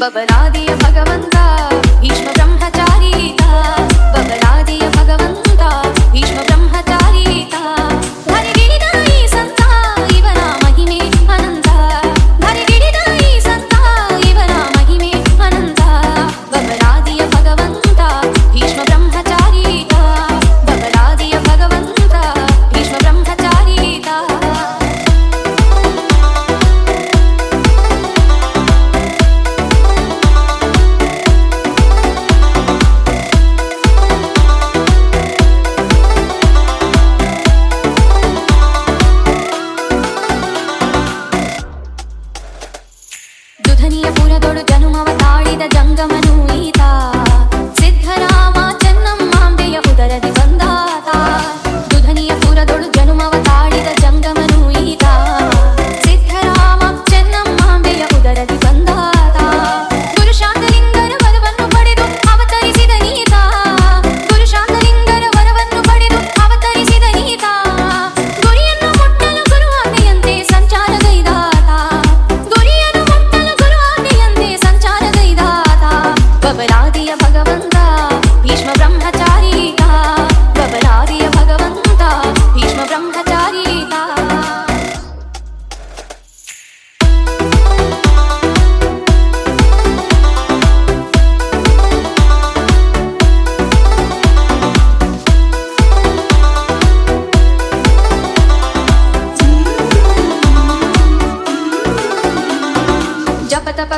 బబలాదియ భగవంత భీష్మ బ్రహ్మచారీత. బబలాదియ భగవంత భీష్మ బ్రహ్మచారీత.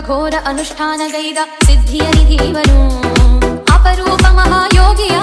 ఘోర అనుష్ఠాన గైద సిద్ధి అని నిధీవను అపరూప మహాయోగియా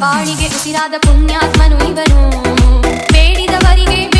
ಬಾಳಿಗೆ ಉಸಿರಾದ ಪುಣ್ಯಾತ್ಮನು ಇವನು. ಬೇಡಿದವರಿಗೆ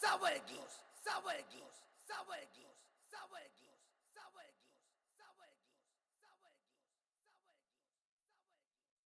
Sour Geese, Sour Geese,